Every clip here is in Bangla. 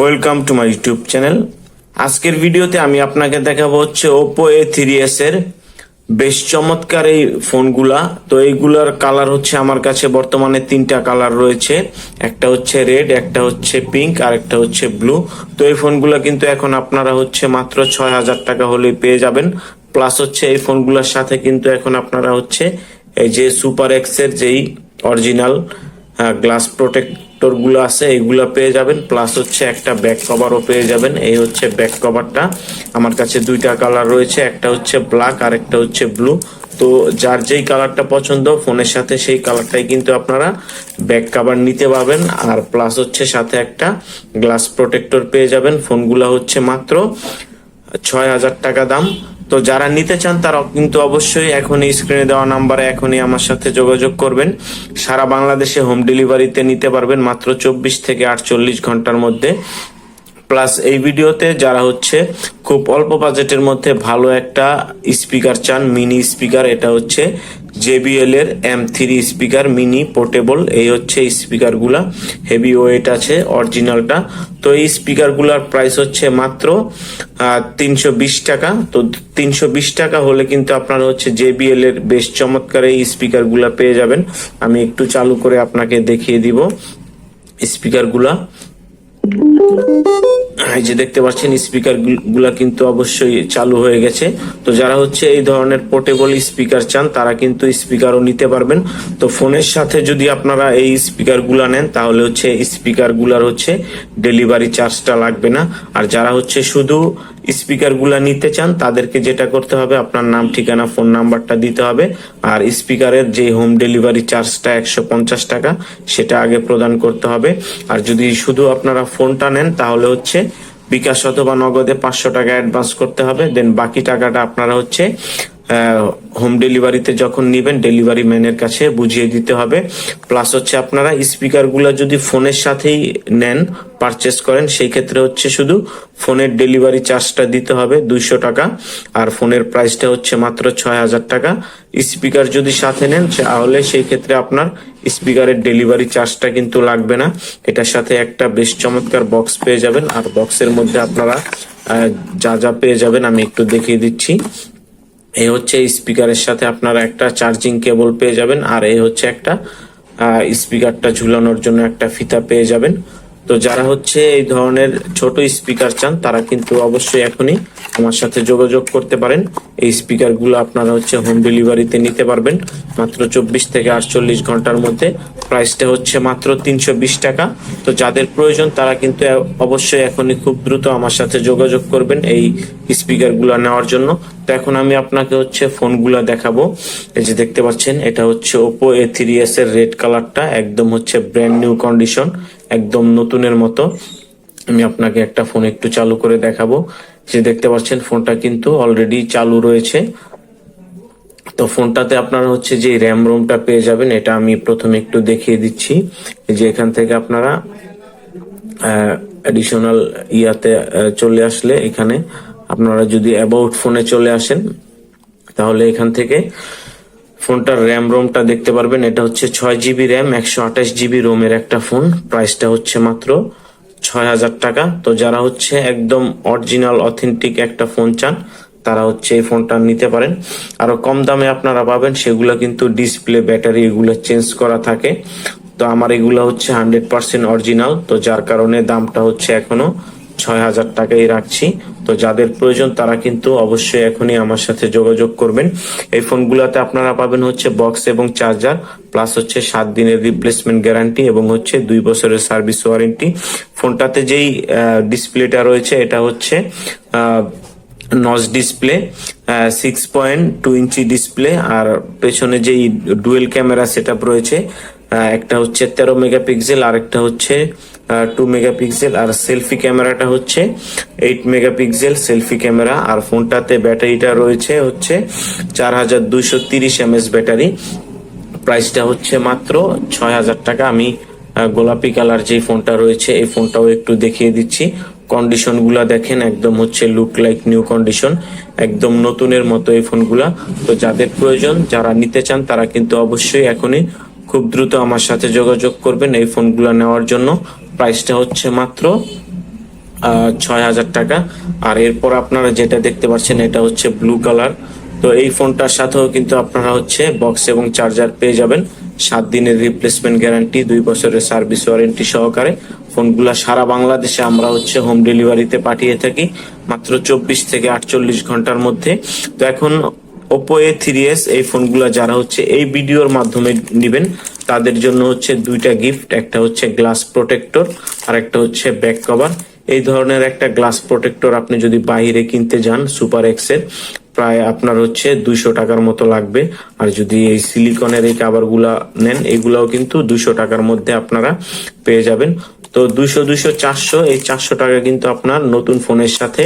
Welcome to my YouTube channel আজকের ভিডিওতে আমি আপনাকে দেখাবো হচ্ছে ওপো এ থ্রি এস এর বেশ চমৎকার এই ফোনগুলা। তো এইগুলার কালার হচ্ছে আমার কাছে বর্তমানে তিনটা কালার রয়েছে। একটা হচ্ছে রেড, একটা হচ্ছে পিঙ্ক, আর একটা হচ্ছে ব্লু। তো এই ফোনগুলা কিন্তু এখন আপনারা হচ্ছে মাত্র ছয় হাজার টাকা হলে পেয়ে যাবেন। প্লাস হচ্ছে এই ফোনগুলোর সাথে কিন্তু এখন আপনারা হচ্ছে এই যে সুপার এক্সের যেই অরিজিনাল গ্লাস প্রোটেক্টর গুলো আছে, এগুলা পেয়ে যাবেন প্লাস হচ্ছে একটা ব্যাক কভারও পেয়ে যাবেন। এই হচ্ছে ব্যাক কভারটা আমার কাছে দুইটা কালার রয়েছে, একটা হচ্ছে ব্ল্যাক আর একটা হচ্ছে ব্লু তো যার যেই কালারটা পছন্দ ফোনের সাথে সেই কালারটাই কিন্তু আপনারা ব্যাক কভার নিতে পারবেন। আর প্লাস হচ্ছে সাথে একটা গ্লাস প্রোটেক্টর পেয়ে যাবেন। ফোনগুলা হচ্ছে মাত্র ছয় হাজার টাকা দাম। তো যারা নিতে চান, তারা কিন্তু অবশ্যই এখনই স্ক্রিনে দেওয়া নাম্বারে এখনই আমার সাথে যোগাযোগ করবেন। সারা বাংলাদেশে হোম ডেলিভারিতে নিতে পারবেন মাত্র চব্বিশ থেকে আটচল্লিশ ঘণ্টার মধ্যে। প্লাস এই ভিডিওতে যারা হচ্ছে খুব অল্প বাজেটের মধ্যে ভালো একটা স্পিকার চান মিনি স্পিকার এটা হচ্ছে জেবিএল এর M three speaker mini portable এই হচ্ছে স্পিকারগুলা হেভি ওয়েট আছে অরিজিনালটা তো এই স্পিকারগুলার প্রাইস হচ্ছে মাত্র তিনশো বিশ টাকা। তো তিনশো বিশ টাকা হলে কিন্তু আপনারা হচ্ছে জেবিএল এর বেশ চমৎকার এই স্পিকারগুলা পেয়ে যাবেন। আমি একটু চালু করে আপনাকে দেখিয়ে দিব স্পিকারগুলা এই যে দেখতে পাচ্ছেন স্পিকারগুলা কিন্তু অবশ্যই চালু হয়ে গেছে। তো যারা হচ্ছে এই ধরনের পোর্টেবল স্পিকার চান, তারা কিন্তু স্পিকারও নিতে পারবেন। তো ফোনের সাথে যদি আপনারা এই স্পিকারগুলা নেন, তাহলে হচ্ছে স্পিকারগুলার হচ্ছে ডেলিভারি চার্জটা লাগবে না। আর যারা হচ্ছে শুধু স্পিকারগুলা নিতে চান, তাদেরকে যেটা করতে হবে, আপনার নাম, ঠিকানা, ফোন নাম্বারটা দিতে হবে। আর স্পিকারের যে হোম ডেলিভারি চার্জটা একশো পঞ্চাশ টাকা, সেটা আগে প্রদান করতে হবে। আর যদি শুধু আপনারা ফোনটা নেন, তাহলে হচ্ছে বিকাশ অথবা নগদে পাঁচশো টাকা অ্যাডভান্স করতে হবে। দেন বাকি টাকাটা আপনারা হচ্ছে হোম ডেলিভারিতে যখন নিবেন ডেলিভারি ম্যানের কাছে বুঝিয়ে দিতে হবে। প্লাস হচ্ছে আপনারা স্পিকারগুলো যদি ফোনের সাথেই নেন পারচেস করেন, সেই ক্ষেত্রে হচ্ছে শুধু ফোনের ডেলিভারি চার্জটা দিতে হবে দুইশো টাকা। আর ফোনের প্রাইসটা হচ্ছে মাত্র ছয় হাজার টাকা। স্পিকার যদি সাথে নেন তাহলে সেই ক্ষেত্রে আপনার স্পিকারের ডেলিভারি চার্জটা কিন্তু লাগবে না। এটার সাথে একটা বেশ চমৎকার বক্স পেয়ে যাবেন। আর বক্সের মধ্যে আপনারা যা যা পেয়ে যাবেন আমি একটু দেখিয়ে দিচ্ছি। এই হচ্ছে স্পিকারের সাথে আপনারা একটা চার্জিং কেবল পেয়ে যাবেন, আর এই হচ্ছে একটা স্পিকারটা ঝুলানোর জন্য একটা ফিতা পেয়ে যাবেন। তো যারা হচ্ছে এই ধরনের ছোট স্পিকার চান, তারা কিন্তু অবশ্যই এখনই আমার সাথে যোগাযোগ করতে পারেন। এই স্পিকারগুলো আপনারা হচ্ছে হোম ডেলিভারিতে নিতে পারবেন, মাত্র চব্বিশ থেকে আটচল্লিশ ঘণ্টার মধ্যে। প্রাইসটা হচ্ছে মাত্র তিনশো বিশ টাকা। তো যাদের প্রয়োজন, তারা কিন্তু অবশ্যই এখনই খুব দ্রুত আমার সাথে যোগাযোগ করবেন এই স্পিকারগুলা নেওয়ার জন্য। তো এখন আমি আপনাকে হচ্ছে ফোনগুলা দেখাবো। এই যে দেখতে পাচ্ছেন, এটা হচ্ছে ওপো এ থ্রি এস এর রেড কালারটা একদম হচ্ছে ব্র্যান্ড নিউ কন্ডিশন একদম নতুনের মতো। আমি আপনাকে একটা ফোন একটু চালু করে দেখাবো। যে দেখতে পাচ্ছেন, ফোনটা কিন্তু অলরেডি চালু রয়েছে। তো ফোনটাতে আপনারা হচ্ছে যে র্যাম রোমটা পেয়ে যাবেন, এটা আমি প্রথমে একটু দেখিয়ে দিচ্ছি। যে এখান থেকে আপনারা অ্যাডিশনাল ইয়াতে চলে আসলে এখানে আপনারা যদি অ্যাবাউট ফোনে চলে আসেন, তাহলে এখান থেকে ফোনটার র্যাম রোমটা দেখতে পারবেন। এটা হচ্ছে ছয় জিবি র্যাম, একশো আঠাশ জিবি রোমের একটা ফোন। প্রাইসটা হচ্ছে মাত্র ছয় হাজার টাকা। তো যারা হচ্ছে একদম অরিজিনাল অথেন্টিক একটা ফোন চান তারা হচ্ছে এই ফোনটা নিতে পারেন। আরও কম দামে আপনারা পাবেন, সেগুলো কিন্তু ডিসপ্লে ব্যাটারি এগুলো চেঞ্জ করা থাকে। তো আমার এগুলো হচ্ছে হান্ড্রেড পার্সেন্ট অরিজিনাল তো যার কারণে দামটা হচ্ছে এখনও ছয় হাজার টাকাই রাখছি। তো যাদের প্রয়োজন তারা কিন্তু অবশ্যই এখনই আমার সাথে যোগাযোগ করবেন। এই ফোনগুলোতে আপনারা পাবেন হচ্ছে বক্স এবং চার্জার প্লাস হচ্ছে সাত দিনের রিপ্লেসমেন্ট গ্যারান্টি এবং হচ্ছে দুই বছরের সার্ভিস ওয়ারেন্টি ফোনটাতে যেই ডিসপ্লেটা রয়েছে, এটা হচ্ছে notch display six point two inch display আর পেছনে যেই ডুয়েল ক্যামেরা সেট রয়েছে একটা হচ্ছে তেরো মেগাপিক্সেল আর একটা হচ্ছে টু মেগাপিক্সেল আর সেলফি ক্যামেরাটা হচ্ছে এইট মেগাপিক্সেল সেলফি ক্যামেরা আর ফোনটাতে ব্যাটারিটা রয়েছে হচ্ছে চার হাজার দুইশো তিরিশ এমএস ব্যাটারি। প্রাইসটা হচ্ছে মাত্র ছয় হাজার টাকা। আমি গোলাপি কালার যে ফোনটা রয়েছে, এই ফোনটাও একটু দেখিয়ে দিচ্ছি। কন্ডিশনগুলা দেখেন, একদম হচ্ছে লুক লাইক নিউ কন্ডিশন একদম নতুনের মতো এই ফোনগুলা। তো যাদের প্রয়োজন, যারা নিতে চান, তারা কিন্তু অবশ্যই এখনই খুব দ্রুত আমার সাথে যোগাযোগ করবেন এই ফোনগুলো নেওয়ার জন্য। প্রাইসটা হচ্ছে মাত্র ছয় হাজার টাকা। আর এরপর আপনারা যেটা দেখতে পাচ্ছেন, এটা হচ্ছে ব্লু কালার তো এই ফোনটার সাথেও কিন্তু আপনারা হচ্ছে বক্স এবং চার্জার পেয়ে যাবেন। সাত দিনের রিপ্লেসমেন্ট গ্যারান্টি দুই বছরের সার্ভিস ওয়ারেন্টি সহকারে। ফোনগুলা সারা বাংলাদেশে আমরা হচ্ছে হোম ডেলিভারিতে পাঠিয়ে থাকি, মাত্র চব্বিশ থেকে আটচল্লিশ ঘণ্টার মধ্যে। তো এখন ওপো এ থ্রি এস এই ফোনগুলো যারা হচ্ছে এই ভিডিওর মাধ্যমে নেবেন, তাদের জন্য হচ্ছে দুইটা গিফট একটা হচ্ছে গ্লাস প্রোটেক্টর আর একটা হচ্ছে ব্যাক কভার এই ধরনের একটা গ্লাস প্রোটেক্টর আপনি যদি বাইরে কিনতে যান সুপার এক্সের প্রায় আপনার হচ্ছে দুইশো টাকার মতো লাগবে। আর যদি এই সিলিকনের এই কাভারগুলা নেন, এগুলাও কিন্তু দুইশো টাকার মধ্যে আপনারা পেয়ে যাবেন। তো দুইশো দুইশো, চারশো, এই চারশো টাকা কিন্তু আপনার নতুন ফোনের সাথে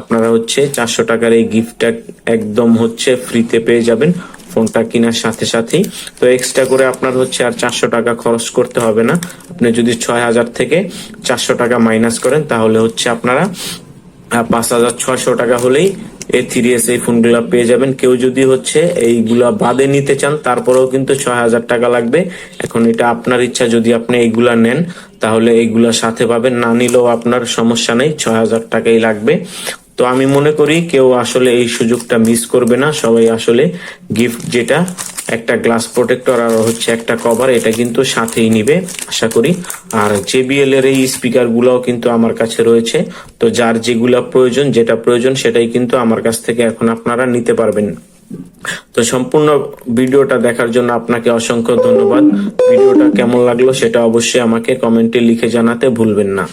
আপনারা হচ্ছে চারশো টাকার এই গিফটটা একদম হচ্ছে ফ্রিতে পেয়ে যাবেন ফোনটা কেনার সাথে সাথেই। তো এক্সট্রা করে আপনার হচ্ছে আর চারশো টাকা খরচ করতে হবে না। আপনি যদি ছয় হাজার থেকে চারশো টাকা মাইনাস করেন, তাহলে হচ্ছে আপনারা পাঁচ হাজার, ছয়শো টাকা হলেই এই থ্রি এস এই ফোনগুলা পেয়ে যাবেন। কেউ যদি হচ্ছে এইগুলা বাদে নিতে চান, তারপরেও কিন্তু ছয় হাজার টাকা লাগবে। এখন এটা আপনার ইচ্ছা, যদি আপনি এইগুলা নেন, তাহলে এইগুলা সাথে পাবেন। না নিলেও আপনার সমস্যা নেই, ছয় হাজার টাকাই লাগবে। তো আমি মনে করি কেউ আসলে এই সুযোগটা মিস করবে না। সবাই আসলে গিফট যেটা একটা গ্লাস প্রোটেক্টর আর হচ্ছে একটা কভার এটা কিন্তু সাথেই নিবে, আশা করি। আর জেবিএল এর এই স্পিকার গুলাও কিন্তু আমার কাছে রয়েছে। তো যার যেগুলা প্রয়োজন, যেটা প্রয়োজন, সেটাই কিন্তু আমার কাছ থেকে এখন আপনারা নিতে পারবেন। তো সম্পূর্ণ ভিডিওটা দেখার জন্য আপনাকে অসংখ্য ধন্যবাদ। ভিডিওটা কেমন লাগল সেটা অবশ্যই আমাকে কমেন্টে লিখে জানাতে ভুলবেন না।